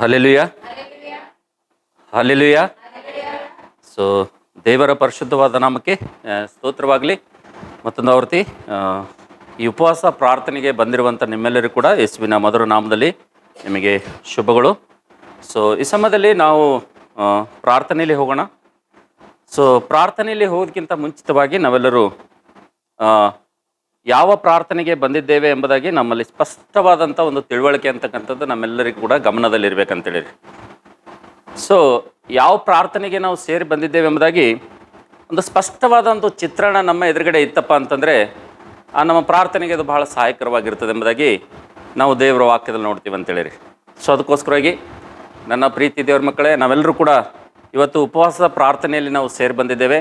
Hallelujah hallelujah so ದೇವರ ಪರಿಶುದ್ಧವಾದ ನಾಮಕ್ಕೆ ಸ್ತೋತ್ರವಾಗಲಿ. ಮತ್ತೊಂದು ಆವೃತ್ತಿ ಈ ಉಪವಾಸ ಪ್ರಾರ್ಥನೆಗೆ ಬಂದಿರುವಂಥ ನಿಮ್ಮೆಲ್ಲರೂ ಕೂಡ ಯೇಸುವಿನ ಮಧುರ ನಾಮದಲ್ಲಿ ನಿಮಗೆ ಶುಭಗಳು. ಸೊ ಈ ಸಮಯದಲ್ಲಿ ನಾವು ಪ್ರಾರ್ಥನೆಯಲ್ಲಿ ಹೋಗೋಣ. ಸೊ ಪ್ರಾರ್ಥನೆಯಲ್ಲಿ ಹೋಗೋದಕ್ಕಿಂತ ಮುಂಚಿತವಾಗಿ ನಾವೆಲ್ಲರೂ ಯಾವ ಪ್ರಾರ್ಥನೆಗೆ ಬಂದಿದ್ದೇವೆ ಎಂಬುದಾಗಿ ನಮ್ಮಲ್ಲಿ ಸ್ಪಷ್ಟವಾದಂಥ ಒಂದು ತಿಳುವಳಿಕೆ ಅಂತಕ್ಕಂಥದ್ದು ನಮ್ಮೆಲ್ಲರಿಗೂ ಕೂಡ ಗಮನದಲ್ಲಿರ್ಬೇಕಂತೇಳಿ ಸೊ ಯಾವ ಪ್ರಾರ್ಥನೆಗೆ ನಾವು ಸೇರಿ ಬಂದಿದ್ದೇವೆ ಎಂಬುದಾಗಿ ಒಂದು ಸ್ಪಷ್ಟವಾದ ಒಂದು ಚಿತ್ರಣ ನಮ್ಮ ಎದುರುಗಡೆ ಇತ್ತಪ್ಪ ಅಂತಂದರೆ, ಆ ನಮ್ಮ ಪ್ರಾರ್ಥನೆಗೆ ಅದು ಬಹಳ ಸಹಾಯಕರವಾಗಿರ್ತದೆ ಎಂಬುದಾಗಿ ನಾವು ದೇವರ ವಾಕ್ಯದಲ್ಲಿ ನೋಡ್ತೀವಿ ಅಂತೇಳಿರಿ. ಸೊ ಅದಕ್ಕೋಸ್ಕರವಾಗಿ ನನ್ನ ಪ್ರೀತಿ ದೇವ್ರ ಮಕ್ಕಳೇ, ನಾವೆಲ್ಲರೂ ಕೂಡ ಇವತ್ತು ಉಪವಾಸದ ಪ್ರಾರ್ಥನೆಯಲ್ಲಿ ನಾವು ಸೇರಿ ಬಂದಿದ್ದೇವೆ.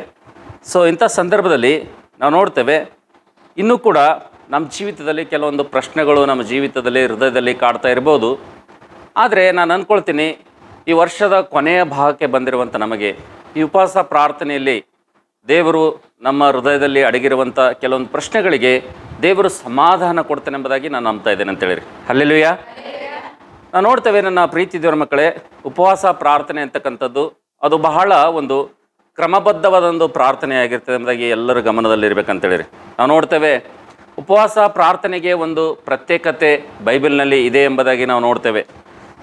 ಸೊ ಇಂಥ ಸಂದರ್ಭದಲ್ಲಿ ನಾವು ನೋಡ್ತೇವೆ ಇನ್ನೂ ಕೂಡ ನಮ್ಮ ಜೀವಿತದಲ್ಲಿ ಕೆಲವೊಂದು ಪ್ರಶ್ನೆಗಳು ನಮ್ಮ ಜೀವಿತದಲ್ಲಿ, ಹೃದಯದಲ್ಲಿ ಕಾಡ್ತಾ ಇರ್ಬೋದು. ಆದರೆ ನಾನು ಅಂದ್ಕೊಳ್ತೀನಿ ಈ ವರ್ಷದ ಕೊನೆಯ ಭಾಗಕ್ಕೆ ಬಂದಿರುವಂಥ ನಮಗೆ ಈ ಉಪವಾಸ ಪ್ರಾರ್ಥನೆಯಲ್ಲಿ ದೇವರು ನಮ್ಮ ಹೃದಯದಲ್ಲಿ ಅಡಗಿರುವಂಥ ಕೆಲವೊಂದು ಪ್ರಶ್ನೆಗಳಿಗೆ ದೇವರು ಸಮಾಧಾನ ಕೊಡ್ತಾನೆ ಎಂಬುದಾಗಿ ನಾನು ನಂಬ್ತಾ ಇದ್ದೇನೆ ಅಂತೇಳಿರಿ ಅಲ್ಲೆಲ್ಲೂಯ ನಾವು ನೋಡ್ತೇವೆ ನನ್ನ ಪ್ರೀತಿ ದೇವರ ಮಕ್ಕಳೇ, ಉಪವಾಸ ಪ್ರಾರ್ಥನೆ ಅಂತಕ್ಕಂಥದ್ದು, ಅದು ಬಹಳ ಒಂದು ಕ್ರಮಬದ್ಧವಾದ ಒಂದು ಪ್ರಾರ್ಥನೆ ಆಗಿರ್ತದೆ ಎಂಬುದಾಗಿ ಎಲ್ಲರ ಗಮನದಲ್ಲಿರ್ಬೇಕಂತೇಳಿರಿ. ನಾವು ನೋಡ್ತೇವೆ, ಉಪವಾಸ ಪ್ರಾರ್ಥನೆಗೆ ಒಂದು ಪ್ರತ್ಯೇಕತೆ ಬೈಬಲ್ನಲ್ಲಿ ಇದೆ ಎಂಬುದಾಗಿ ನಾವು ನೋಡ್ತೇವೆ.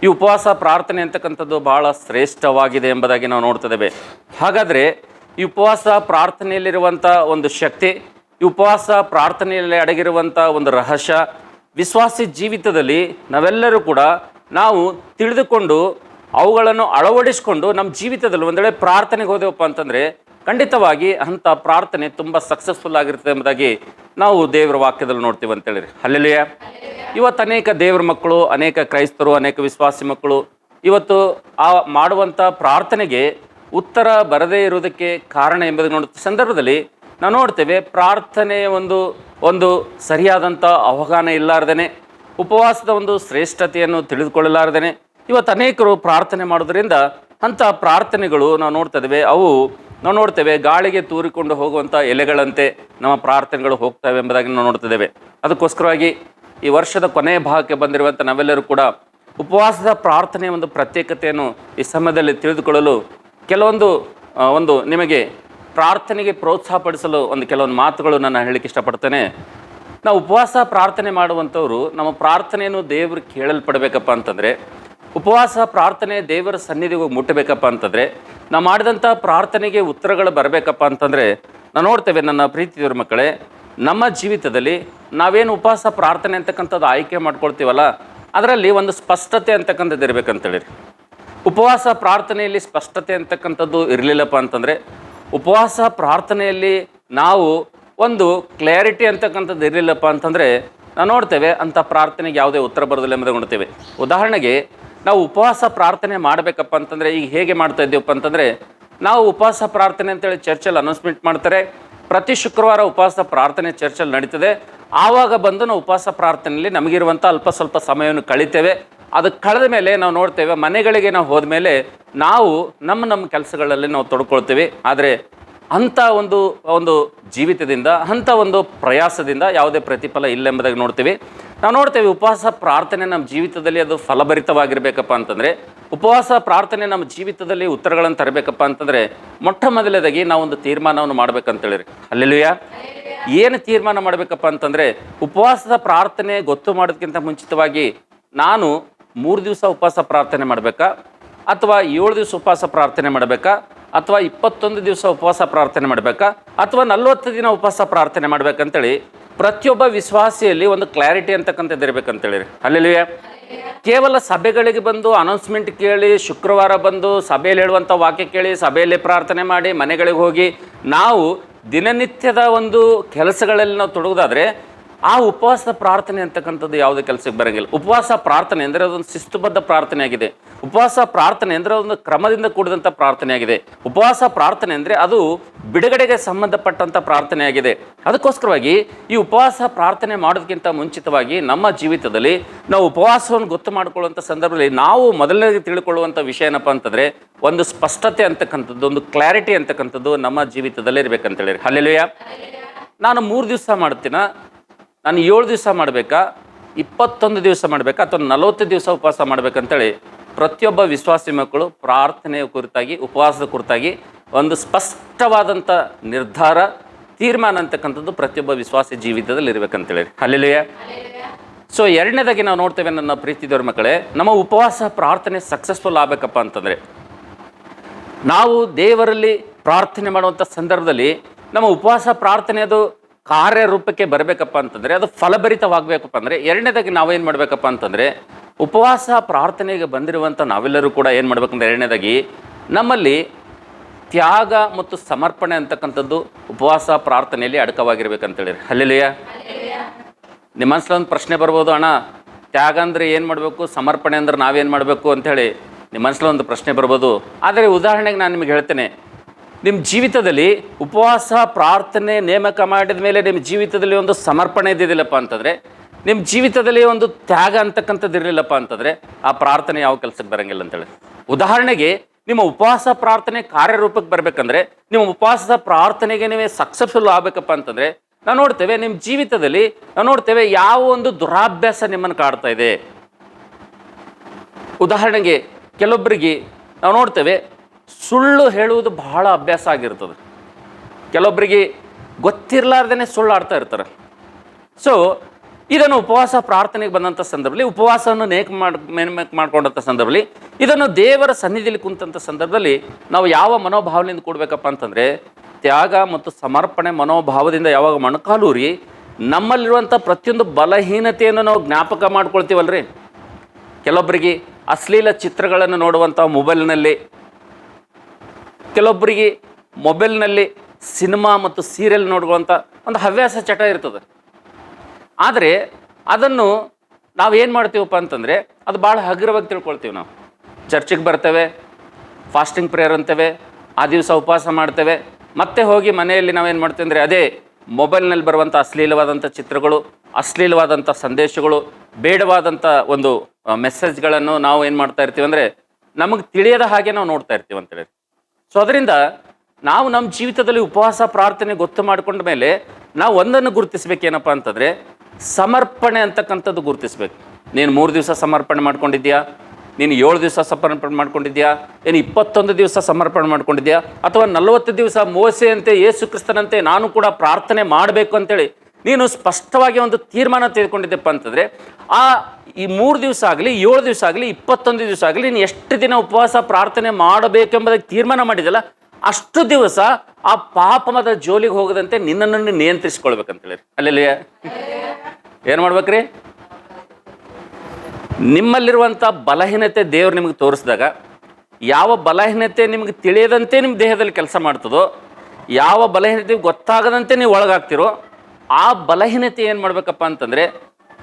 ಈ ಉಪವಾಸ ಪ್ರಾರ್ಥನೆ ಅಂತಕ್ಕಂಥದ್ದು ಬಹಳ ಶ್ರೇಷ್ಠವಾಗಿದೆ ಎಂಬುದಾಗಿ ನಾವು ನೋಡ್ತಿದ್ದೇವೆ ಹಾಗಾದರೆ ಈ ಉಪವಾಸ ಪ್ರಾರ್ಥನೆಯಲ್ಲಿರುವಂಥ ಒಂದು ಶಕ್ತಿ, ಈ ಉಪವಾಸ ಪ್ರಾರ್ಥನೆಯಲ್ಲಿ ಅಡಗಿರುವಂಥ ಒಂದು ರಹಸ್ಯ, ವಿಶ್ವಾಸಿ ಜೀವಿತದಲ್ಲಿ ನಾವೆಲ್ಲರೂ ಕೂಡ ನಾವು ತಿಳಿದುಕೊಂಡು ಅವುಗಳನ್ನು ಅಳವಡಿಸಿಕೊಂಡು ನಮ್ಮ ಜೀವಿತದಲ್ಲಿ ಒಂದು ವೇಳೆ ಪ್ರಾರ್ಥನೆಗೆ ಹೋದೆವಪ್ಪ ಅಂತಂದರೆ ಖಂಡಿತವಾಗಿ ಅಂಥ ಪ್ರಾರ್ಥನೆ ತುಂಬ ಸಕ್ಸಸ್ಫುಲ್ ಆಗಿರ್ತದೆ ಎಂಬುದಾಗಿ ನಾವು ದೇವರ ವಾಕ್ಯದಲ್ಲಿ ನೋಡ್ತೀವಿ ಅಂತೇಳಿರಿ. ಅಲ್ಲೆಲ್ಲಿಯ ಇವತ್ತು ಅನೇಕ ದೇವರ ಮಕ್ಕಳು, ಅನೇಕ ಕ್ರೈಸ್ತರು, ಅನೇಕ ವಿಶ್ವಾಸಿ ಮಕ್ಕಳು ಇವತ್ತು ಆ ಮಾಡುವಂಥ ಪ್ರಾರ್ಥನೆಗೆ ಉತ್ತರ ಬರದೇ ಇರುವುದಕ್ಕೆ ಕಾರಣ ಎಂಬುದನ್ನು ನೋಡುವ ಸಂದರ್ಭದಲ್ಲಿ ನಾವು ನೋಡ್ತೇವೆ ಪ್ರಾರ್ಥನೆಯ ಒಂದು ಒಂದು ಸರಿಯಾದಂಥ ಅವಗಾನ ಇಲ್ಲಾರ್ದೇನೆ, ಉಪವಾಸದ ಒಂದು ಶ್ರೇಷ್ಠತೆಯನ್ನು ತಿಳಿದುಕೊಳ್ಳಲಾರ್ದೇನೆ ಇವತ್ತು ಅನೇಕರು ಪ್ರಾರ್ಥನೆ ಮಾಡೋದ್ರಿಂದ ಅಂಥ ಪ್ರಾರ್ಥನೆಗಳು ನಾವು ನೋಡ್ತಾ ಇದ್ದೇವೆ. ಅವು ನಾವು ನೋಡ್ತೇವೆ, ಗಾಳಿಗೆ ತೂರಿಕೊಂಡು ಹೋಗುವಂಥ ಎಲೆಗಳಂತೆ ನಮ್ಮ ಪ್ರಾರ್ಥನೆಗಳು ಹೋಗ್ತವೆ ಎಂಬುದಾಗಿ ನಾವು ನೋಡ್ತಿದ್ದೇವೆ ಅದಕ್ಕೋಸ್ಕರವಾಗಿ ಈ ವರ್ಷದ ಕೊನೆಯ ಭಾಗಕ್ಕೆ ಬಂದಿರುವಂಥ ನಾವೆಲ್ಲರೂ ಕೂಡ ಉಪವಾಸದ ಪ್ರಾರ್ಥನೆಯ ಒಂದು ಪ್ರತ್ಯೇಕತೆಯನ್ನು ಈ ಸಮಯದಲ್ಲಿ ತಿಳಿದುಕೊಳ್ಳಲು ಕೆಲವೊಂದು ಒಂದು ನಿಮಗೆ ಪ್ರಾರ್ಥನೆಗೆ ಪ್ರೋತ್ಸಾಹಪಡಿಸಲು ಒಂದು ಕೆಲವೊಂದು ಮಾತುಗಳು ನಾನು ಹೇಳಲಿಕ್ಕೆ ಇಷ್ಟಪಡ್ತೇನೆ. ನಾವು ಉಪವಾಸ ಪ್ರಾರ್ಥನೆ ಮಾಡುವಂಥವ್ರು ನಮ್ಮ ಪ್ರಾರ್ಥನೆಯನ್ನು ದೇವರು ಕೇಳಲ್ಪಡಬೇಕಪ್ಪ ಅಂತಂದರೆ ಉಪವಾಸ, ಪ್ರಾರ್ಥನೆ ದೇವರ ಸನ್ನಿಧಿಗೆ ಮುಟ್ಟಬೇಕಪ್ಪ ಅಂತಂದರೆ ನಾವು ಮಾಡಿದಂಥ ಪ್ರಾರ್ಥನೆಗೆ ಉತ್ತರಗಳು ಬರಬೇಕಪ್ಪ ಅಂತಂದರೆ ನಾವು ನೋಡ್ತೇವೆ ನನ್ನ ಪ್ರೀತಿಯವರ ಮಕ್ಕಳೇ, ನಮ್ಮ ಜೀವಿತದಲ್ಲಿ ನಾವೇನು ಉಪವಾಸ, ಪ್ರಾರ್ಥನೆ ಅಂತಕ್ಕಂಥದ್ದು ಆಯ್ಕೆ ಮಾಡ್ಕೊಳ್ತೀವಲ್ಲ, ಅದರಲ್ಲಿ ಒಂದು ಸ್ಪಷ್ಟತೆ ಅಂತಕ್ಕಂಥದ್ದು ಇರಬೇಕಂತೇಳಿ ಉಪವಾಸ, ಪ್ರಾರ್ಥನೆಯಲ್ಲಿ ಸ್ಪಷ್ಟತೆ ಅಂತಕ್ಕಂಥದ್ದು ಇರಲಿಲ್ಲಪ್ಪ ಅಂತಂದರೆ, ಉಪವಾಸ, ಪ್ರಾರ್ಥನೆಯಲ್ಲಿ ನಾವು ಒಂದು ಕ್ಲಾರಿಟಿ ಅಂತಕ್ಕಂಥದ್ದು ಇರಲಿಲ್ಲಪ್ಪ ಅಂತಂದರೆ ನಾವು ನೋಡ್ತೇವೆ ಅಂಥ ಪ್ರಾರ್ಥನೆಗೆ ಯಾವುದೇ ಉತ್ತರ ಬರೋದಿಲ್ಲ ಎಂಬುದನ್ನು ನೋಡ್ತೇವೆ. ಉದಾಹರಣೆಗೆ ನಾವು ಉಪವಾಸ ಪ್ರಾರ್ಥನೆ ಮಾಡಬೇಕಪ್ಪ ಅಂತಂದರೆ, ಈಗ ಹೇಗೆ ಮಾಡ್ತಾ ಇದ್ದೀವಪ್ಪ ಅಂತಂದರೆ, ನಾವು ಉಪವಾಸ ಪ್ರಾರ್ಥನೆ ಅಂತೇಳಿ ಚರ್ಚಲ್ಲಿ ಅನೌನ್ಸ್ಮೆಂಟ್ ಮಾಡ್ತಾರೆ. ಪ್ರತಿ ಶುಕ್ರವಾರ ಉಪವಾಸ ಪ್ರಾರ್ಥನೆ ಚರ್ಚಲ್ಲಿ ನಡೀತದೆ. ಆವಾಗ ಬಂದು ನಾವು ಉಪವಾಸ ಪ್ರಾರ್ಥನೆಯಲ್ಲಿ ನಮಗಿರುವಂಥ ಅಲ್ಪ ಸ್ವಲ್ಪ ಸಮಯವನ್ನು ಕಳಿತೇವೆ. ಅದು ಕಳೆದ ಮೇಲೆ ನಾವು ನೋಡ್ತೇವೆ, ಮನೆಗಳಿಗೆ ನಾವು ಹೋದ ಮೇಲೆ ನಾವು ನಮ್ಮ ನಮ್ಮ ಕೆಲಸಗಳಲ್ಲಿ ನಾವು ತೊಡ್ಕೊಳ್ತೀವಿ. ಆದರೆ ಅಂಥ ಒಂದು ಒಂದು ಜೀವಿತದಿಂದ ಅಂಥ ಒಂದು ಪ್ರಯಾಸದಿಂದ ಯಾವುದೇ ಪ್ರತಿಫಲ ಇಲ್ಲ ಎಂಬುದಾಗಿ ನೋಡ್ತೀವಿ. ನಾವು ನೋಡ್ತೇವೆ ಉಪವಾಸ ಪ್ರಾರ್ಥನೆ ನಮ್ಮ ಜೀವಿತದಲ್ಲಿ ಅದು ಫಲಭರಿತವಾಗಿರಬೇಕಪ್ಪ ಅಂತಂದರೆ ಉಪವಾಸ ಪ್ರಾರ್ಥನೆ ನಮ್ಮ ಜೀವಿತದಲ್ಲಿ ಉತ್ತರಗಳನ್ನು ತರಬೇಕಪ್ಪ ಅಂತಂದರೆ ಮೊಟ್ಟ ಮೊದಲೇದಾಗಿ ನಾವು ಒಂದು ತೀರ್ಮಾನವನ್ನು ಮಾಡ್ಬೇಕಂತೇಳಿರಿ. ಅಲ್ಲೆಲ್ಲೂಯ ಏನು ತೀರ್ಮಾನ ಮಾಡಬೇಕಪ್ಪ ಅಂತಂದರೆ ಉಪವಾಸದ ಪ್ರಾರ್ಥನೆ ಗೊತ್ತು ಮಾಡೋದಕ್ಕಿಂತ ಮುಂಚಿತವಾಗಿ ನಾನು ಮೂರು ದಿವಸ ಉಪವಾಸ ಪ್ರಾರ್ಥನೆ ಮಾಡಬೇಕಾ ಅಥವಾ ಏಳು ದಿವಸ ಉಪವಾಸ ಪ್ರಾರ್ಥನೆ ಮಾಡಬೇಕಾ ಅಥವಾ ಇಪ್ಪತ್ತೊಂದು ದಿವಸ ಉಪವಾಸ ಪ್ರಾರ್ಥನೆ ಮಾಡಬೇಕಾ? ಅಥವಾ ನಲ್ವತ್ತು ದಿನ ಉಪವಾಸ ಪ್ರಾರ್ಥನೆ ಮಾಡಬೇಕಂತೇಳಿ ಪ್ರತಿಯೊಬ್ಬ ವಿಶ್ವಾಸಿಯಲ್ಲಿ ಒಂದು ಕ್ಲಾರಿಟಿ ಅಂತಕ್ಕಂಥದ್ದು ಇರಬೇಕಂತೇಳಿ ಅಲ್ಲಿ ಕೇವಲ ಸಭೆಗಳಿಗೆ ಬಂದು ಅನೌನ್ಸ್ಮೆಂಟ್ ಕೇಳಿ, ಶುಕ್ರವಾರ ಬಂದು ಸಭೆಯಲ್ಲಿ ಹೇಳುವಂಥ ವಾಕ್ಯ ಕೇಳಿ, ಸಭೆಯಲ್ಲಿ ಪ್ರಾರ್ಥನೆ ಮಾಡಿ, ಮನೆಗಳಿಗೆ ಹೋಗಿ, ನಾವು ದಿನನಿತ್ಯದ ಒಂದು ಕೆಲಸಗಳಲ್ಲಿ ನಾವು ತೊಡಗೋದಾದರೆ ಆ ಉಪವಾಸ ಪ್ರಾರ್ಥನೆ ಅಂತಕ್ಕಂಥದ್ದು ಯಾವುದೇ ಕೆಲಸಕ್ಕೆ ಬರೋಂಗಿಲ್ಲ. ಉಪವಾಸ ಪ್ರಾರ್ಥನೆ ಅಂದರೆ ಅದೊಂದು ಶಿಸ್ತುಬದ್ಧ ಪ್ರಾರ್ಥನೆ ಆಗಿದೆ. ಉಪವಾಸ ಪ್ರಾರ್ಥನೆ ಅಂದರೆ ಒಂದು ಕ್ರಮದಿಂದ ಕೂಡಿದಂಥ ಪ್ರಾರ್ಥನೆ ಆಗಿದೆ. ಉಪವಾಸ ಪ್ರಾರ್ಥನೆ ಅಂದರೆ ಅದು ಬಿಡುಗಡೆಗೆ ಸಂಬಂಧಪಟ್ಟಂಥ ಪ್ರಾರ್ಥನೆ ಆಗಿದೆ. ಅದಕ್ಕೋಸ್ಕರವಾಗಿ ಈ ಉಪವಾಸ ಪ್ರಾರ್ಥನೆ ಮಾಡೋದಕ್ಕಿಂತ ಮುಂಚಿತವಾಗಿ ನಮ್ಮ ಜೀವಿತದಲ್ಲಿ ನಾವು ಉಪವಾಸವನ್ನು ಗೊತ್ತು ಮಾಡಿಕೊಳ್ಳುವಂಥ ಸಂದರ್ಭದಲ್ಲಿ ನಾವು ಮೊದಲನೇ ತಿಳ್ಕೊಳ್ಳುವಂಥ ವಿಷಯ ಏನಪ್ಪ ಅಂತಂದರೆ ಒಂದು ಸ್ಪಷ್ಟತೆ ಅಂತಕ್ಕಂಥದ್ದು, ಒಂದು ಕ್ಲಾರಿಟಿ ಅಂತಕ್ಕಂಥದ್ದು ನಮ್ಮ ಜೀವಿತದಲ್ಲಿ ಇರಬೇಕಂತೇಳಿ ಅಲ್ಲೆಲ್ಲೂಯ ನಾನು ಮೂರು ದಿವಸ ಮಾಡ್ತೀನ ನಾನು ಏಳು ದಿವಸ ಮಾಡಬೇಕಾ? ಇಪ್ಪತ್ತೊಂದು ದಿವಸ ಮಾಡಬೇಕಾ? ಅಥವಾ ನಲವತ್ತು ದಿವಸ ಉಪವಾಸ ಮಾಡಬೇಕಂತೇಳಿ ಪ್ರತಿಯೊಬ್ಬ ವಿಶ್ವಾಸಿ ಮಕ್ಕಳು ಪ್ರಾರ್ಥನೆಯ ಕುರಿತಾಗಿ ಉಪವಾಸದ ಕುರಿತಾಗಿ ಒಂದು ಸ್ಪಷ್ಟವಾದಂಥ ನಿರ್ಧಾರ ತೀರ್ಮಾನ ಅಂತಕ್ಕಂಥದ್ದು ಪ್ರತಿಯೊಬ್ಬ ವಿಶ್ವಾಸಿ ಜೀವಿತದಲ್ಲಿ ಇರಬೇಕಂತೇಳಿ ಅಲ್ಲಿಯ ಸೊ ಎರಡನೇದಾಗಿ ನಾವು ನೋಡ್ತೇವೆ ನನ್ನ ಪ್ರೀತಿದವ್ರ ಮಕ್ಕಳೇ ನಮ್ಮ ಉಪವಾಸ ಪ್ರಾರ್ಥನೆ ಸಕ್ಸಸ್ಫುಲ್ ಆಗಬೇಕಪ್ಪ ಅಂತಂದರೆ ನಾವು ದೇವರಲ್ಲಿ ಪ್ರಾರ್ಥನೆ ಮಾಡುವಂಥ ಸಂದರ್ಭದಲ್ಲಿ ನಮ್ಮ ಉಪವಾಸ ಪ್ರಾರ್ಥನೆ ಅದು ಕಾರ್ಯರೂಪಕ್ಕೆ ಬರಬೇಕಪ್ಪ ಅಂತಂದರೆ ಅದು ಫಲಭರಿತವಾಗಬೇಕಪ್ಪ ಅಂದರೆ ಎರಡನೇದಾಗಿ ನಾವೇನು ಮಾಡಬೇಕಪ್ಪ ಅಂತಂದರೆ ಉಪವಾಸ ಪ್ರಾರ್ಥನೆಗೆ ಬಂದಿರುವಂಥ ನಾವೆಲ್ಲರೂ ಕೂಡ ಏನು ಮಾಡ್ಬೇಕಂದ್ರೆ ಎರಡನೇದಾಗಿ ನಮ್ಮಲ್ಲಿ ತ್ಯಾಗ ಮತ್ತು ಸಮರ್ಪಣೆ ಅಂತಕ್ಕಂಥದ್ದು ಉಪವಾಸ ಪ್ರಾರ್ಥನೆಯಲ್ಲಿ ಅಡಕವಾಗಿರ್ಬೇಕಂತೇಳಿ ಅಲ್ಲಿಲ್ಲಯ್ಯ ನಿಮ್ಮ ಮನಸ್ಸಲ್ಲಿ ಒಂದು ಪ್ರಶ್ನೆ ಬರ್ಬೋದು ಅಣ್ಣ. ತ್ಯಾಗ ಅಂದರೆ ಏನು ಮಾಡಬೇಕು ಸಮರ್ಪಣೆ ಅಂದ್ರೆ ನಾವೇನು ಮಾಡಬೇಕು ಅಂಥೇಳಿ ನಿಮ್ಮ ಮನಸ್ಸಲ್ಲಿ ಒಂದು ಪ್ರಶ್ನೆ ಬರ್ಬೋದು. ಆದರೆ ಉದಾಹರಣೆಗೆ ನಾನು ನಿಮಗೆ ಹೇಳ್ತೇನೆ. ನಿಮ್ಮ ಜೀವಿತದಲ್ಲಿ ಉಪವಾಸ, ಪ್ರಾರ್ಥನೆ, ನೇಮಕ ಮಾಡಿದ ಮೇಲೆ ನಿಮ್ಮ ಜೀವಿತದಲ್ಲಿ ಒಂದು ಸಮರ್ಪಣೆ ಇದ್ದಿದ್ದಿಲ್ಲಪ್ಪ ಅಂತಂದರೆ ನಿಮ್ಮ ಜೀವಿತದಲ್ಲಿ ಒಂದು ತ್ಯಾಗ ಅಂತಕ್ಕಂಥದ್ದು ಇರಲಿಲ್ಲಪ್ಪ ಅಂತಂದರೆ ಆ ಪ್ರಾರ್ಥನೆ ಯಾವ ಕೆಲಸಕ್ಕೆ ಬರೋಂಗಿಲ್ಲ ಅಂತೇಳಿ. ಉದಾಹರಣೆಗೆ ನಿಮ್ಮ ಉಪವಾಸ, ಪ್ರಾರ್ಥನೆ ಕಾರ್ಯರೂಪಕ್ಕೆ ಬರಬೇಕಂದ್ರೆ ನಿಮ್ಮ ಉಪವಾಸದ ಪ್ರಾರ್ಥನೆಗೆ ನೀವೇ ಸಕ್ಸಸ್ಫುಲ್ ಆಗಬೇಕಪ್ಪ ಅಂತಂದರೆ ನಾವು ನೋಡ್ತೇವೆ ನಿಮ್ಮ ಜೀವಿತದಲ್ಲಿ ನಾವು ನೋಡ್ತೇವೆ ಯಾವ ಒಂದು ದುರಾಭ್ಯಾಸ ನಿಮ್ಮನ್ನು ಕಾಡ್ತಾ ಇದೆ. ಉದಾಹರಣೆಗೆ ಕೆಲವೊಬ್ಬರಿಗೆ ನಾವು ನೋಡ್ತೇವೆ ಸುಳ್ಳು ಹೇಳುವುದು ಬಹಳ ಅಭ್ಯಾಸ ಆಗಿರ್ತದೆ. ಕೆಲವೊಬ್ಬರಿಗೆ ಗೊತ್ತಿರಲಾರ್ದೇ ಸುಳ್ಳು ಆಡ್ತಾ ಇರ್ತಾರೆ. ಸೊ ಇದನ್ನು ಉಪವಾಸ ಪ್ರಾರ್ಥನೆಗೆ ಬಂದಂಥ ಸಂದರ್ಭದಲ್ಲಿ, ಉಪವಾಸವನ್ನು ನೇಕ್ ಮಾಡಿ ಮೇನ್ಮೇಕ್ ಮಾಡ್ಕೊಂಡಂಥ ಸಂದರ್ಭದಲ್ಲಿ, ಇದನ್ನು ದೇವರ ಸನ್ನಿಧಿಯಲ್ಲಿ ಕುಂತಂಥ ಸಂದರ್ಭದಲ್ಲಿ ನಾವು ಯಾವ ಮನೋಭಾವನೆಯಿಂದ ಕೊಡಬೇಕಪ್ಪ ಅಂತಂದರೆ, ತ್ಯಾಗ ಮತ್ತು ಸಮರ್ಪಣೆ ಮನೋಭಾವದಿಂದ ಯಾವಾಗ ಮೊಣಕಾಲೂರಿ ನಮ್ಮಲ್ಲಿರುವಂಥ ಪ್ರತಿಯೊಂದು ಬಲಹೀನತೆಯನ್ನು ನಾವು ಜ್ಞಾಪಕ ಮಾಡ್ಕೊಳ್ತೀವಲ್ರಿ? ಕೆಲವೊಬ್ಬರಿಗೆ ಅಶ್ಲೀಲ ಚಿತ್ರಗಳನ್ನು ನೋಡುವಂಥ ಮೊಬೈಲ್ನಲ್ಲಿ ಕೆಲವೊಬ್ಬರಿಗೆ ಮೊಬೈಲ್ನಲ್ಲಿ ಸಿನಿಮಾ ಮತ್ತು ಸೀರಿಯಲ್ ನೋಡುವಂಥ ಒಂದು ಹವ್ಯಾಸ ಚಟ ಇರ್ತದೆ. ಆದರೆ ಅದನ್ನು ನಾವು ಏನು ಮಾಡ್ತೀವಪ್ಪ ಅಂತಂದರೆ ಅದು ಭಾಳ ಹಗುರವಾಗಿ ತಿಳ್ಕೊಳ್ತೀವಿ ನಾವು. ಚರ್ಚಿಗೆ ಬರ್ತೇವೆ, ಫಾಸ್ಟಿಂಗ್ ಪ್ರೇಯರ್ ಅಂತೇವೆ, ಆ ದಿವಸ ಉಪವಾಸ ಮಾಡ್ತೇವೆ, ಮತ್ತೆ ಹೋಗಿ ಮನೆಯಲ್ಲಿ ನಾವೇನು ಮಾಡ್ತೀವಿ ಅಂದರೆ ಅದೇ ಮೊಬೈಲ್ನಲ್ಲಿ ಬರುವಂಥ ಅಶ್ಲೀಲವಾದಂಥ ಚಿತ್ರಗಳು ಅಶ್ಲೀಲವಾದಂಥ ಸಂದೇಶಗಳು ಬೇಡವಾದಂಥ ಒಂದು ಮೆಸೇಜ್ಗಳನ್ನು ನಾವು ಏನು ಮಾಡ್ತಾ ಇರ್ತೀವಿ ಅಂದರೆ ನಮಗೆ ತಿಳಿಯದ ಹಾಗೆ ನಾವು ನೋಡ್ತಾ ಇರ್ತೀವಿ ಅಂತೇಳಿ. ಸೊ ಅದರಿಂದ ನಾವು ನಮ್ಮ ಜೀವಿತದಲ್ಲಿ ಉಪವಾಸ, ಪ್ರಾರ್ಥನೆ, ಗೊತ್ತು ಮಾಡಿಕೊಂಡ ಮೇಲೆ ನಾವು ಒಂದನ್ನು ಗುರುತಿಸ್ಬೇಕೇನಪ್ಪ ಅಂತಂದರೆ ಸಮರ್ಪಣೆ ಅಂತಕ್ಕಂಥದ್ದು ಗುರುತಿಸ್ಬೇಕು. ನೀನು ಮೂರು ದಿವಸ ಸಮರ್ಪಣೆ ಮಾಡ್ಕೊಂಡಿದ್ಯಾ ನೀನು ಏಳು ದಿವಸ ಸಮರ್ಪಣೆ ಮಾಡ್ಕೊಂಡಿದ್ಯಾ ಏನು ಇಪ್ಪತ್ತೊಂದು ದಿವಸ ಸಮರ್ಪಣೆ ಮಾಡ್ಕೊಂಡಿದ್ಯಾ ಅಥವಾ ನಲವತ್ತು ದಿವಸ ಮೋಸೆಯಂತೆ, ಯೇಸು ಕ್ರಿಸ್ತನಂತೆ ನಾನು ಕೂಡ ಪ್ರಾರ್ಥನೆ ಮಾಡಬೇಕು ಅಂತೇಳಿ ನೀನು ಸ್ಪಷ್ಟವಾಗಿ ಒಂದು ತೀರ್ಮಾನ ತೆಗೆದುಕೊಂಡಿದ್ದೆಪ್ಪ ಅಂತಂದರೆ, ಆ ಈ ಮೂರು ದಿವಸ ಆಗಲಿ, ಏಳು ದಿವಸ ಆಗಲಿ, ಇಪ್ಪತ್ತೊಂದು ದಿವಸ ಆಗಲಿ, ನೀನು ಎಷ್ಟು ದಿನ ಉಪವಾಸ, ಪ್ರಾರ್ಥನೆ ಮಾಡಬೇಕೆಂಬುದಕ್ಕೆ ತೀರ್ಮಾನ ಮಾಡಿದಲ್ಲ, ಅಷ್ಟು ದಿವಸ ಆ ಪಾಪಮದ ಜೋಲಿಗೆ ಹೋಗದಂತೆ ನಿನ್ನನ್ನು ನೀನು ನಿಯಂತ್ರಿಸ್ಕೊಳ್ಬೇಕಂತೇಳಿ ಅಲ್ಲೆಲ್ಲಿ ಏನು ಮಾಡ್ಬೇಕ್ರಿ? ನಿಮ್ಮಲ್ಲಿರುವಂಥ ಬಲಹೀನತೆ ದೇವರು ನಿಮಗೆ ತೋರಿಸಿದಾಗ, ಯಾವ ಬಲಹೀನತೆ ನಿಮಗೆ ತಿಳಿಯದಂತೆ ನಿಮ್ಮ ದೇಹದಲ್ಲಿ ಕೆಲಸ ಮಾಡ್ತದೋ, ಯಾವ ಬಲಹೀನತೆ ಗೊತ್ತಾಗದಂತೆ ನೀವು ಒಳಗಾಗ್ತಿರೋ ಆ ಬಲಹೀನತೆ ಏನು ಮಾಡ್ಬೇಕಪ್ಪ ಅಂತಂದರೆ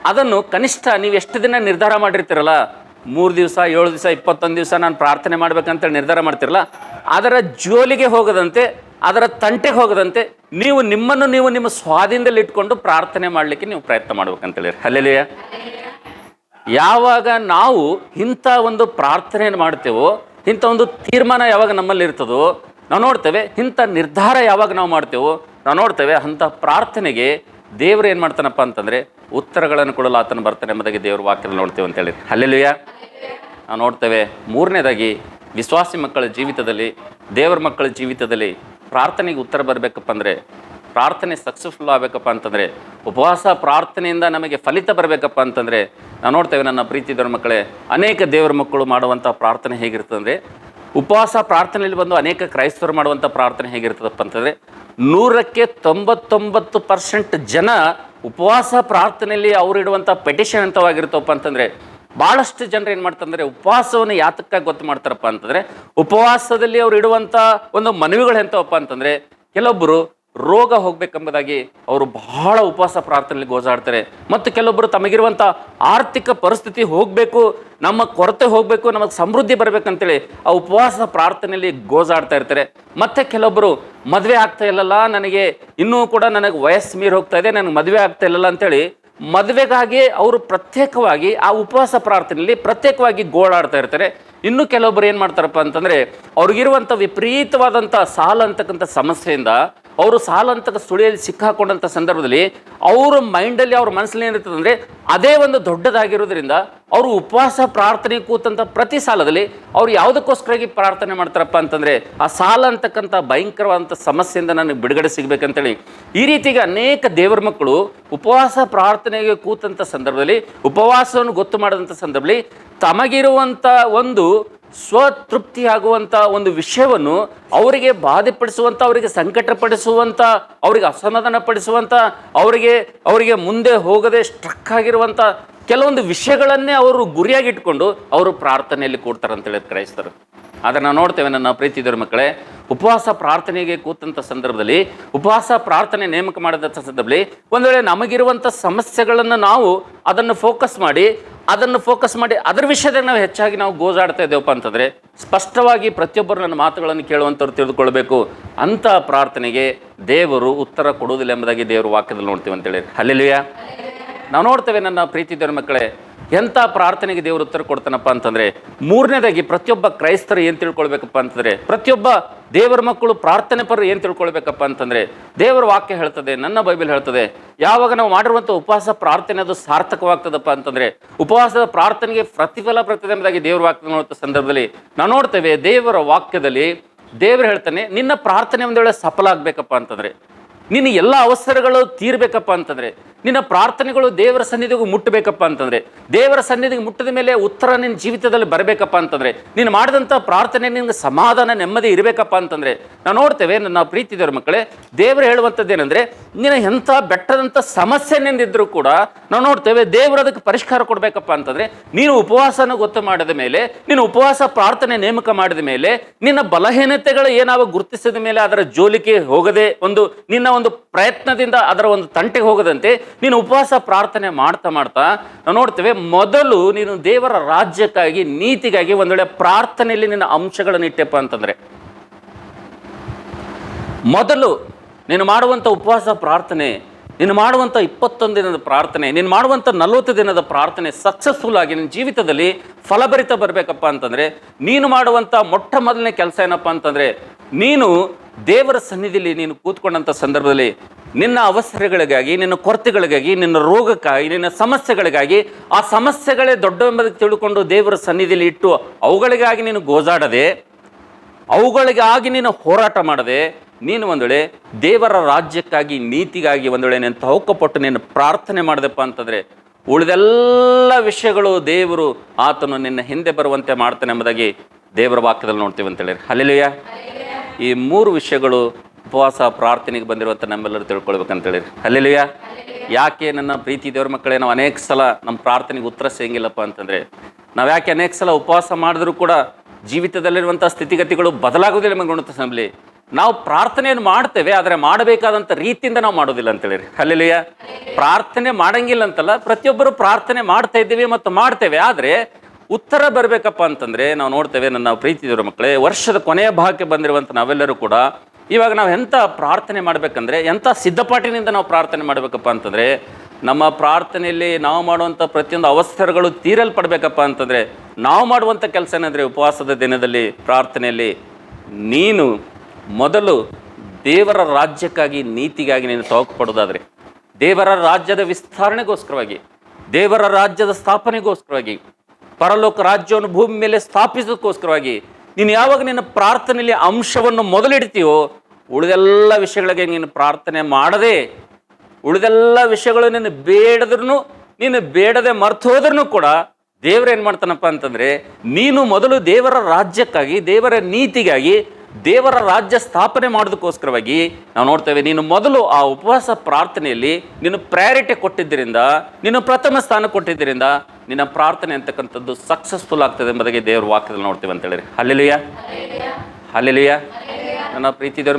ಅದನ್ನು ಕನಿಷ್ಠ ನೀವು ಎಷ್ಟು ದಿನ ನಿರ್ಧಾರ ಮಾಡಿರ್ತೀರಲ್ಲ? ಮೂರು ದಿವಸ, ಏಳು ದಿವಸ, ಇಪ್ಪತ್ತೊಂದು ದಿವಸ ನಾನು ಪ್ರಾರ್ಥನೆ ಮಾಡ್ಬೇಕಂತೇಳಿ ನಿರ್ಧಾರ ಮಾಡ್ತಿರಲ್ಲ? ಅದರ ಜೋಲಿಗೆ ಹೋಗದಂತೆ, ಅದರ ತಂಟೆಗೆ ಹೋಗದಂತೆ ನೀವು ನಿಮ್ಮನ್ನು ನೀವು ನಿಮ್ಮ ಸ್ವಾಧೀನದಲ್ಲಿ ಇಟ್ಕೊಂಡು ಪ್ರಾರ್ಥನೆ ಮಾಡಲಿಕ್ಕೆ ನೀವು ಪ್ರಯತ್ನ ಮಾಡ್ಬೇಕಂತೇಳಿ. ಅಲ್ಲೆಲಿಯ ಯಾವಾಗ ನಾವು ಇಂಥ ಒಂದು ಪ್ರಾರ್ಥನೆಯನ್ನು ಮಾಡ್ತೇವೋ, ಇಂಥ ಒಂದು ತೀರ್ಮಾನ ಯಾವಾಗ ನಮ್ಮಲ್ಲಿ ಇರ್ತದೋ, ನಾವು ನೋಡ್ತೇವೆ ಇಂಥ ನಿರ್ಧಾರ ಯಾವಾಗ ನಾವು ಮಾಡ್ತೇವೋ ನಾವು ನೋಡ್ತೇವೆ ಅಂತಹ ಪ್ರಾರ್ಥನೆಗೆ ದೇವರು ಏನು ಮಾಡ್ತಾನಪ್ಪ ಅಂತಂದರೆ ಉತ್ತರಗಳನ್ನು ಕೊಡಲು ಆತನ ಬರ್ತಾನೆ ಎಂಬುದಾಗಿ ದೇವರು ವಾಕ್ಯದಲ್ಲಿ ನೋಡ್ತೇವೆ ಅಂತೇಳಿ ಅಲ್ಲೆಲ್ಲುಯ್ಯ ನಾವು ನೋಡ್ತೇವೆ ಮೂರನೇದಾಗಿ ವಿಶ್ವಾಸಿ ಮಕ್ಕಳ ಜೀವಿತದಲ್ಲಿ, ದೇವರ ಮಕ್ಕಳ ಜೀವಿತದಲ್ಲಿ ಪ್ರಾರ್ಥನೆಗೆ ಉತ್ತರ ಬರಬೇಕಪ್ಪ ಅಂದರೆ, ಪ್ರಾರ್ಥನೆ ಸಕ್ಸಸ್ಫುಲ್ ಆಗಬೇಕಪ್ಪ ಅಂತಂದರೆ, ಉಪವಾಸ ಪ್ರಾರ್ಥನೆಯಿಂದ ನಮಗೆ ಫಲಿತ ಬರಬೇಕಪ್ಪ ಅಂತಂದರೆ, ನಾವು ನೋಡ್ತೇವೆ ನನ್ನ ಪ್ರೀತಿ ದೇವರ ಮಕ್ಕಳೇ ಅನೇಕ ದೇವರ ಮಕ್ಕಳು ಮಾಡುವಂಥ ಪ್ರಾರ್ಥನೆ ಹೇಗಿರ್ತದೆ ಉಪವಾಸ ಪ್ರಾರ್ಥನೆಯಲ್ಲಿ ಬಂದು ಅನೇಕ ಕ್ರೈಸ್ತರು ಮಾಡುವಂಥ ಪ್ರಾರ್ಥನೆ ಹೇಗಿರ್ತದಪ್ಪ ಅಂತಂದರೆ ನೂರಕ್ಕೆ ತೊಂಬತ್ತೊಂಬತ್ತು ಪರ್ಸೆಂಟ್ ಜನ ಉಪವಾಸ ಪ್ರಾರ್ಥನೆಯಲ್ಲಿ ಅವರಿಡುವಂಥ ಪೆಟಿಷನ್ ಅಂತವಾಗಿರ್ತವಪ್ಪ ಅಂತಂದರೆ ಭಾಳಷ್ಟು ಜನರು ಏನು ಮಾಡ್ತಂದ್ರೆ ಉಪವಾಸವನ್ನು ಯಾತಕ್ಕಾಗಿ ಗೊತ್ತು ಮಾಡ್ತಾರಪ್ಪ ಅಂತಂದರೆ ಉಪವಾಸದಲ್ಲಿ ಅವ್ರು ಇಡುವಂಥ ಒಂದು ಮನವಿಗಳು ಎಂಥವಪ್ಪ ಅಂತಂದರೆ ಕೆಲವೊಬ್ಬರು ರೋಗ ಹೋಗ್ಬೇಕೆಂಬುದಾಗಿ ಅವರು ಬಹಳ ಉಪವಾಸ ಪ್ರಾರ್ಥನೆಯಲ್ಲಿ ಗೋಜಾಡ್ತಾರೆ. ಮತ್ತು ಕೆಲವೊಬ್ಬರು ತಮಗಿರುವಂಥ ಆರ್ಥಿಕ ಪರಿಸ್ಥಿತಿ ಹೋಗಬೇಕು, ನಮ್ಮ ಕೊರತೆ ಹೋಗಬೇಕು, ನಮಗೆ ಸಮೃದ್ಧಿ ಬರಬೇಕಂತೇಳಿ ಆ ಉಪವಾಸ ಪ್ರಾರ್ಥನೆಯಲ್ಲಿ ಗೋಜಾಡ್ತಾ ಇರ್ತಾರೆ. ಮತ್ತು ಕೆಲವೊಬ್ಬರು ಮದುವೆ ಆಗ್ತಾ ಇಲ್ಲಲ್ಲ, ನನಗೆ ಇನ್ನೂ ಕೂಡ ನನಗೆ ವಯಸ್ಸು ಮೀರಿ ಹೋಗ್ತಾ ಇದೆ, ನನಗೆ ಮದುವೆ ಆಗ್ತಾ ಇಲ್ಲಲ್ಲ ಅಂತೇಳಿ ಮದುವೆಗಾಗಿ ಅವರು ಪ್ರತ್ಯೇಕವಾಗಿ ಆ ಉಪವಾಸ ಪ್ರಾರ್ಥನೆಯಲ್ಲಿ ಪ್ರತ್ಯೇಕವಾಗಿ ಗೋಳಾಡ್ತಾ ಇರ್ತಾರೆ. ಇನ್ನು ಕೆಲವೊಬ್ಬರು ಏನು ಮಾಡ್ತಾರಪ್ಪ ಅಂತಂದರೆ, ಅವ್ರಿಗಿರುವಂಥ ವಿಪರೀತವಾದಂಥ ಸಾಲ ಅಂತಕ್ಕಂಥ ಸಮಸ್ಯೆಯಿಂದ ಅವರು ಸಾಲಂತಕ ಸುಳಿಯಲ್ಲಿ ಸಿಕ್ಕಾಕೊಂಡಂಥ ಸಂದರ್ಭದಲ್ಲಿ ಅವರ ಮೈಂಡಲ್ಲಿ ಅವ್ರ ಮನಸ್ಸಲ್ಲಿ ಏನಿರ್ತದೆ ಅಂದರೆ ಅದೇ ಒಂದು ದೊಡ್ಡದಾಗಿರೋದ್ರಿಂದ ಅವರು ಉಪವಾಸ ಪ್ರಾರ್ಥನೆ ಕೂತಂಥ ಪ್ರತಿ ಸಾಲದಲ್ಲಿ ಅವ್ರು ಯಾವುದಕ್ಕೋಸ್ಕರಾಗಿ ಪ್ರಾರ್ಥನೆ ಮಾಡ್ತಾರಪ್ಪ ಅಂತಂದರೆ ಆ ಸಾಲ ಅಂತಕ್ಕಂಥ ಭಯಂಕರವಾದಂಥ ಸಮಸ್ಯೆಯಿಂದ ನನಗೆ ಬಿಡುಗಡೆ ಸಿಗಬೇಕಂತೇಳಿ. ಈ ರೀತಿಗೆ ಅನೇಕ ದೇವರ ಮಕ್ಕಳು ಉಪವಾಸ ಪ್ರಾರ್ಥನೆಗೆ ಕೂತಂಥ ಸಂದರ್ಭದಲ್ಲಿ, ಉಪವಾಸವನ್ನು ಗೊತ್ತು ಮಾಡಿದಂಥ ಸಂದರ್ಭದಲ್ಲಿ ತಮಗಿರುವಂಥ ಒಂದು ಸ್ವತೃಪ್ತಿ ಆಗುವಂಥ ಒಂದು ವಿಷಯವನ್ನು ಅವರಿಗೆ ಬಾಧೆಪಡಿಸುವಂಥ ಅವರಿಗೆ ಸಂಕಟಪಡಿಸುವಂಥ ಅವರಿಗೆ ಅಸಮಾಧಾನ ಪಡಿಸುವಂಥ ಅವರಿಗೆ ಅವರಿಗೆ ಮುಂದೆ ಹೋಗದೆ ಸ್ಟ್ರಕ್ ಆಗಿರುವಂಥ ಕೆಲವೊಂದು ವಿಷಯಗಳನ್ನೇ ಅವರು ಗುರಿಯಾಗಿಟ್ಕೊಂಡು ಅವರು ಪ್ರಾರ್ಥನೆಯಲ್ಲಿ ಕೂಡ್ತಾರೆ ಅಂತೇಳಿ ಕ್ರೈಸ್ತರು. ಆದರೆ ನೋಡ್ತೇವೆ ನನ್ನ ಪ್ರೀತಿದರ ಮಕ್ಕಳೇ. ಉಪವಾಸ ಪ್ರಾರ್ಥನೆಗೆ ಕೂತಂಥ ಸಂದರ್ಭದಲ್ಲಿ, ಉಪವಾಸ ಪ್ರಾರ್ಥನೆ ನೇಮಕ ಮಾಡಿದಂಥ ಸಂದರ್ಭದಲ್ಲಿ ಒಂದು ವೇಳೆ ನಮಗಿರುವಂಥ ಸಮಸ್ಯೆಗಳನ್ನು ನಾವು ಅದನ್ನು ಫೋಕಸ್ ಮಾಡಿ, ಅದನ್ನು ಫೋಕಸ್ ಮಾಡಿ ಅದರ ವಿಷಯದಲ್ಲಿ ನಾವು ಹೆಚ್ಚಾಗಿ ನಾವು ಗೋಜಾಡ್ತಾ ಇದ್ದೇವಪ್ಪ ಅಂತಂದರೆ, ಸ್ಪಷ್ಟವಾಗಿ ಪ್ರತಿಯೊಬ್ಬರು ನನ್ನ ಮಾತುಗಳನ್ನು ಕೇಳುವಂಥವ್ರು ತಿಳಿದುಕೊಳ್ಬೇಕು. ಅಂಥ ಪ್ರಾರ್ಥನೆಗೆ ದೇವರು ಉತ್ತರ ಕೊಡುವುದಿಲ್ಲ ಎಂಬುದಾಗಿ ದೇವರು ವಾಕ್ಯದಲ್ಲಿ ನೋಡ್ತೀವಿ ಅಂತೇಳಿ ಅಲ್ಲಿಲ್ವಿಯಾ ನಾವು ನೋಡ್ತೇವೆ ನನ್ನ ಪ್ರೀತಿ ದೇವ್ರ ಮಕ್ಕಳೇ ಎಂಥ ಪ್ರಾರ್ಥನೆಗೆ ದೇವರು ಉತ್ತರ ಕೊಡ್ತಾನಪ್ಪ ಅಂತಂದರೆ, ಮೂರನೇದಾಗಿ ಪ್ರತಿಯೊಬ್ಬ ಕ್ರೈಸ್ತರು ಏನು ತಿಳ್ಕೊಳ್ಬೇಕಪ್ಪ ಅಂತಂದರೆ, ಪ್ರತಿಯೊಬ್ಬ ದೇವರ ಮಕ್ಕಳು ಪ್ರಾರ್ಥನೆ ಪರ ಏನು ತಿಳ್ಕೊಳ್ಬೇಕಪ್ಪ ಅಂತಂದರೆ, ದೇವರ ವಾಕ್ಯ ಹೇಳ್ತದೆ, ನನ್ನ ಬೈಬಲ್ ಹೇಳ್ತದೆ, ಯಾವಾಗ ನಾವು ಮಾಡಿರುವಂಥ ಉಪವಾಸ ಪ್ರಾರ್ಥನೆ ಅದು ಸಾರ್ಥಕವಾಗ್ತದಪ್ಪ ಅಂತಂದರೆ, ಉಪವಾಸದ ಪ್ರಾರ್ಥನೆಗೆ ಪ್ರತಿಫಲ ಎಂಬುದಾಗಿ ದೇವರ ವಾಕ್ಯ ನೋಡುವಂಥ ಸಂದರ್ಭದಲ್ಲಿ ನಾವು ನೋಡ್ತೇವೆ ದೇವರ ವಾಕ್ಯದಲ್ಲಿ ದೇವರು ಹೇಳ್ತಾನೆ, ನಿನ್ನ ಪ್ರಾರ್ಥನೆ ಒಂದು ವೇಳೆ ಸಫಲ ಆಗಬೇಕಪ್ಪ ಅಂತಂದರೆ ನಿನ್ನ ಎಲ್ಲ ಅವಸರಗಳು ತೀರ್ಬೇಕಪ್ಪ ಅಂತಂದರೆ, ನಿನ್ನ ಪ್ರಾರ್ಥನೆಗಳು ದೇವರ ಸನ್ನಿಧಿಗೂ ಮುಟ್ಟಬೇಕಪ್ಪ ಅಂತಂದರೆ, ದೇವರ ಸನ್ನಿಧಿಗೆ ಮುಟ್ಟಿದ ಮೇಲೆ ಉತ್ತರ ನಿನ್ನ ಜೀವಿತದಲ್ಲಿ ಬರಬೇಕಪ್ಪ ಅಂತಂದರೆ, ನೀನು ಮಾಡಿದಂಥ ಪ್ರಾರ್ಥನೆ ನಿನಗೆ ಸಮಾಧಾನ, ನೆಮ್ಮದಿ ಇರಬೇಕಪ್ಪ ಅಂತಂದರೆ ನಾವು ನೋಡ್ತೇವೆ ನನ್ನ ಪ್ರೀತಿದವ್ರ ಮಕ್ಕಳೇ, ದೇವರು ಹೇಳುವಂಥದ್ದು ಏನಂದರೆ ನಿನ್ನ ಎಂಥ ಬೆಟ್ಟದಂಥ ಸಮಸ್ಯೆ ನಿಂದಿದ್ರೂ ಕೂಡ ನಾವು ನೋಡ್ತೇವೆ ದೇವರು ಅದಕ್ಕೆ ಪರಿಷ್ಕಾರ ಕೊಡಬೇಕಪ್ಪ ಅಂತಂದರೆ, ನೀನು ಉಪವಾಸನ ಗೊತ್ತು ಮಾಡಿದ ಮೇಲೆ, ನೀನು ಉಪವಾಸ ಪ್ರಾರ್ಥನೆ ನೇಮಕ ಮಾಡಿದ ಮೇಲೆ, ನಿನ್ನ ಬಲಹೀನತೆಗಳು ಏನಾವ ಗುರುತಿಸಿದ ಮೇಲೆ ಅದರ ಜೋಲಿಕೆ ಹೋಗದೆ ಒಂದು ನಿನ್ನ ಒಂದು ಪ್ರಯತ್ನದಿಂದ ಅದರ ಒಂದು ತಂಟೆಗೆ ಹೋಗದಂತೆ ನೀನು ಉಪವಾಸ ಪ್ರಾರ್ಥನೆ ಮಾಡ್ತಾ ಮಾಡ್ತಾ ನಾವು ನೋಡ್ತೇವೆ, ಮೊದಲು ನೀನು ದೇವರ ರಾಜ್ಯಕ್ಕಾಗಿ, ನೀತಿಗಾಗಿ ಒಂದು ವೇಳೆ ಪ್ರಾರ್ಥನೆಯಲ್ಲಿ ನಿನ್ನ ಅಂಶಗಳನ್ನು ಇಟ್ಟೆಪ್ಪ ಅಂತಂದರೆ, ಮೊದಲು ನೀನು ಮಾಡುವಂಥ ಉಪವಾಸ ಪ್ರಾರ್ಥನೆ, ನೀನು ಮಾಡುವಂಥ ಇಪ್ಪತ್ತೊಂದು ದಿನದ ಪ್ರಾರ್ಥನೆ, ನೀನು ಮಾಡುವಂಥ ನಲವತ್ತು ದಿನದ ಪ್ರಾರ್ಥನೆ ಸಕ್ಸಸ್ಫುಲ್ ಆಗಿ ನಿನ್ನ ಜೀವಿತದಲ್ಲಿ ಫಲಭರಿತ ಬರಬೇಕಪ್ಪ ಅಂತಂದರೆ, ನೀನು ಮಾಡುವಂಥ ಮೊಟ್ಟ ಮೊದಲನೇ ಕೆಲಸ ಏನಪ್ಪ ಅಂತಂದರೆ, ನೀನು ದೇವರ ಸನ್ನಿಧಿಯಲ್ಲಿ ನೀನು ಕೂತ್ಕೊಂಡಂಥ ಸಂದರ್ಭದಲ್ಲಿ ನಿನ್ನ ಅವಸರಗಳಿಗಾಗಿ, ನಿನ್ನ ಕೊರತೆಗಳಿಗಾಗಿ, ನಿನ್ನ ರೋಗಕ್ಕಾಗಿ, ನಿನ್ನ ಸಮಸ್ಯೆಗಳಿಗಾಗಿ ಆ ಸಮಸ್ಯೆಗಳೇ ದೊಡ್ಡ ಎಂಬುದಕ್ಕೆ ತಿಳ್ಕೊಂಡು ದೇವರ ಸನ್ನಿಧಿಯಲ್ಲಿ ಇಟ್ಟು ಅವುಗಳಿಗಾಗಿ ನೀನು ಗೋಜಾಡದೆ, ಅವುಗಳಿಗಾಗಿ ನೀನು ಹೋರಾಟ ಮಾಡದೆ, ನೀನು ಒಂದು ವೇಳೆ ದೇವರ ರಾಜ್ಯಕ್ಕಾಗಿ, ನೀತಿಗಾಗಿ ಒಂದು ವೇಳೆ ನೀನು ತವಕಪಟ್ಟು ನೀನು ಪ್ರಾರ್ಥನೆ ಮಾಡಿದೆಪ್ಪ ಅಂತಂದರೆ ಉಳಿದೆಲ್ಲ ವಿಷಯಗಳು ದೇವರು ಆತನು ನಿನ್ನ ಹಿಂದೆ ಬರುವಂತೆ ಮಾಡ್ತಾನೆ ಎಂಬುದಾಗಿ ದೇವರ ವಾಕ್ಯದಲ್ಲಿ ನೋಡ್ತೀವಿ ಅಂತೇಳಿ ಅಲ್ಲೆಲುಯ್ಯ ಈ ಮೂರು ವಿಷಯಗಳು ಉಪವಾಸ ಪ್ರಾರ್ಥನೆಗೆ ಬಂದಿರುವಂಥ ನಮ್ಮೆಲ್ಲರೂ ತಿಳ್ಕೊಳ್ಬೇಕಂತೇಳಿ. ಅಲ್ಲೆಲುಯ್ಯ? ಯಾಕೆ ನನ್ನ ಪ್ರೀತಿ ದೇವ್ರ ಮಕ್ಕಳೇ ನಾವು ಅನೇಕ ಸಲ ನಮ್ಮ ಪ್ರಾರ್ಥನೆಗೆ ಉತ್ತರ ಸಿಗಂಗಿಲ್ಲಪ್ಪ ಅಂತಂದರೆ ನಾವು ಯಾಕೆ ಅನೇಕ ಸಲ ಉಪವಾಸ ಮಾಡಿದ್ರೂ ಕೂಡ ಜೀವಿತದಲ್ಲಿರುವಂಥ ಸ್ಥಿತಿಗತಿಗಳು ಬದಲಾಗೋದಿಲ್ಲ ನಮಗೆ ಸಂಬಳಿ ನಾವು ಪ್ರಾರ್ಥನೆಯನ್ನು ಮಾಡ್ತೇವೆ ಆದರೆ ಮಾಡಬೇಕಾದಂಥ ರೀತಿಯಿಂದ ನಾವು ಮಾಡೋದಿಲ್ಲ ಅಂತೇಳಿ. ಅಲ್ಲೆಲುಯ್ಯ. ಪ್ರಾರ್ಥನೆ ಮಾಡಂಗಿಲ್ಲ ಅಂತಲ್ಲ ಪ್ರತಿಯೊಬ್ಬರು ಪ್ರಾರ್ಥನೆ ಮಾಡ್ತಾ ಇದ್ದೀವಿ ಮತ್ತು ಮಾಡ್ತೇವೆ ಆದರೆ ಉತ್ತರ ಬರಬೇಕಪ್ಪ ಅಂತಂದರೆ ನಾವು ನೋಡ್ತೇವೆ ನನ್ನ ಪ್ರೀತಿದವರ ಮಕ್ಕಳೇ, ವರ್ಷದ ಕೊನೆಯ ಭಾಗಕ್ಕೆ ಬಂದಿರುವಂಥ ನಾವೆಲ್ಲರೂ ಕೂಡ ಇವಾಗ ನಾವು ಎಂಥ ಪ್ರಾರ್ಥನೆ ಮಾಡಬೇಕಂದ್ರೆ, ಎಂಥ ಸಿದ್ಧಪಾಟಿನಿಂದ ನಾವು ಪ್ರಾರ್ಥನೆ ಮಾಡಬೇಕಪ್ಪ ಅಂತಂದರೆ, ನಮ್ಮ ಪ್ರಾರ್ಥನೆಯಲ್ಲಿ ನಾವು ಮಾಡುವಂಥ ಪ್ರತಿಯೊಂದು ಅವಸರಗಳು ತೀರಲ್ಪಡಬೇಕಪ್ಪ ಅಂತಂದರೆ, ನಾವು ಮಾಡುವಂಥ ಕೆಲಸ ಏನಂದರೆ ಉಪವಾಸದ ದಿನದಲ್ಲಿ, ಪ್ರಾರ್ಥನೆಯಲ್ಲಿ ನೀನು ಮೊದಲು ದೇವರ ರಾಜ್ಯಕ್ಕಾಗಿ, ನೀತಿಗಾಗಿ ನೀನು ತಗೋಪಡೋದಾದರೆ ದೇವರ ರಾಜ್ಯದ ವಿಸ್ತರಣೆಗೋಸ್ಕರವಾಗಿ, ದೇವರ ರಾಜ್ಯದ ಸ್ಥಾಪನೆಗೋಸ್ಕರವಾಗಿ ಪರಲೋಕ ರಾಜ್ಯವನ್ನು ಭೂಮಿ ಮೇಲೆ ಸ್ಥಾಪಿಸೋದಕ್ಕೋಸ್ಕರವಾಗಿ ನೀನು ಯಾವಾಗ ನಿನ್ನ ಪ್ರಾರ್ಥನೆಯಲ್ಲಿ ಅಂಶವನ್ನು ಮೊದಲಿಡ್ತೀಯೋ ಉಳಿದೆಲ್ಲ ವಿಷಯಗಳಿಗೆ ನೀನು ಪ್ರಾರ್ಥನೆ ಮಾಡದೆ, ಉಳಿದೆಲ್ಲ ವಿಷಯಗಳು ನಿನ್ನ ಬೇಡದ್ರೂ ನೀನು ಬೇಡದೆ ಮರ್ತು ಹೋದ್ರೂ ಕೂಡ ದೇವರು ಏನು ಮಾಡ್ತಾನಪ್ಪ ಅಂತಂದರೆ ನೀನು ಮೊದಲು ದೇವರ ರಾಜ್ಯಕ್ಕಾಗಿ, ದೇವರ ನೀತಿಗಾಗಿ ದೇವರ ರಾಜ್ಯ ಸ್ಥಾಪನೆ ಮಾಡೋದಕ್ಕೋಸ್ಕರವಾಗಿ ನಾವು ನೋಡ್ತೇವೆ ನೀನು ಮೊದಲು ಆ ಉಪವಾಸ ಪ್ರಾರ್ಥನೆಯಲ್ಲಿ ನೀನು ಪ್ರಯಾರಿಟಿ ಕೊಟ್ಟಿದ್ದರಿಂದ, ನೀನು ಪ್ರಥಮ ಸ್ಥಾನ ಕೊಟ್ಟಿದ್ದರಿಂದ ನಿನ್ನ ಪ್ರಾರ್ಥನೆ ಅಂತಕ್ಕಂಥದ್ದು ಸಕ್ಸಸ್ಫುಲ್ ಆಗ್ತದೆ ಎಂಬುದಾಗಿ ದೇವರ ವಾಕ್ಯದಲ್ಲಿ ನೋಡ್ತೇವೆ ಅಂತೇಳಿ ಹಲ್ಲೆಲಿಯ ಹಲ್ಲೆಲಿಯ ನನ್ನ ಪ್ರೀತಿ ದೇವ್ರ